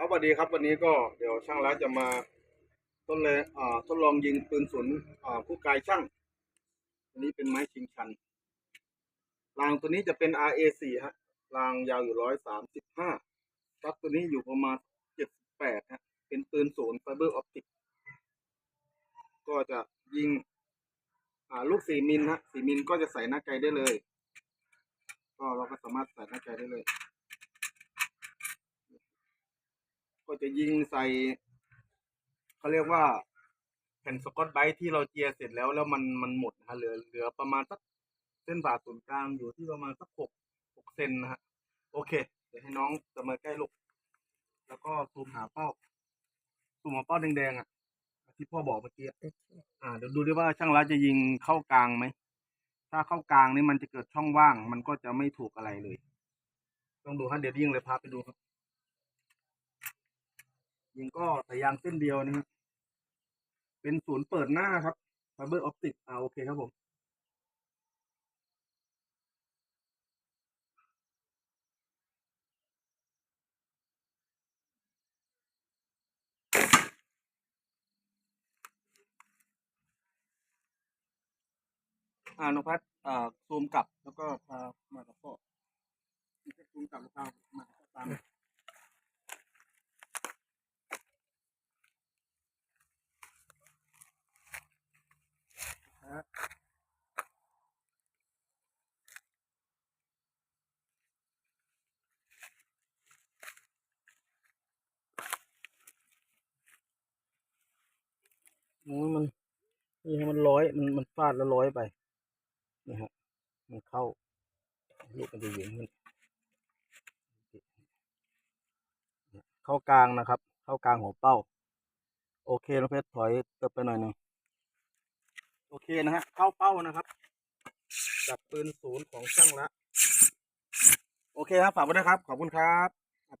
ครับสวัสดีครับวันนี้ก็เดี๋ยวช่างรัฐจะมาทดเลยอ่าทดลองยิงปืนศูนอ่าผู้กายช่างตัวนี้เป็นไม้ชิงชันรางตัวนี้จะเป็น RA4 ฮะรางยาวอยู่ร้อยสามสิบห้าครับตัวนี้อยู่ประมาณเจ็ดแปดฮะเป็นปืนศูนย์ไฟเบอร์ออปติกก็จะยิง อ่าลูกสี่มิลฮะสี่มิลก็จะใส่หน้าไกลได้เลย ก็เราก็สามารถใส่หน้าไกลได้เลย ก็จะยิงใส่เขาเรียกว่าแผ่นสกอตไบรท์ที่เราเจียเสร็จแล้วแล้วมันมันหมดนะฮะเหลือเหลือประมาณสักเส้นผ่าศูนย์กลางอยู่ที่ประมาณสักหกหกเซนนะฮะโอเค เดี๋ยวให้น้องจะมาใกล้ลูกแล้วก็ซูมหาเป้าซูมหาเป้าแดงๆอะที่พ่อบอกเมื่อกี้อะอ่าเดี๋ยวดูดิว่าช่างรัฐจะยิงเข้ากลางไหมถ้าเข้ากลางนี่มันจะเกิดช่องว่าง มันก็จะไม่ถูกอะไรเลย ต้องดูฮะเดี๋ยวยิงเลยพาไปดูครับ ยิงก็แต่ยางเส้นเดียวนะฮะเป็นศูนย์เปิดหน้าครับไฟเบอร์ออปติกอ่าโอเคครับผม อ่านพัฒน์อ่าซูมกลับแล้วก็พามากับพ่อซูมกลับแล้วพามาตาม โอ้ย มันนี่มันร้อยมันมันฟาดแล้วร้อยไปนี่ฮะมันเข้าลูกมันจะเยิงมันเข้ากลางนะครับ เข้ากลางหัวเป้า โอเคแล้วเพชรถอยเติบไปหน่อยหนึ่งโอเคนะฮะเข้าเป้านะครับจับปืนศูนย์ของช่างละ โอเคครับฝากไว้นะครับ ขอบคุณครับ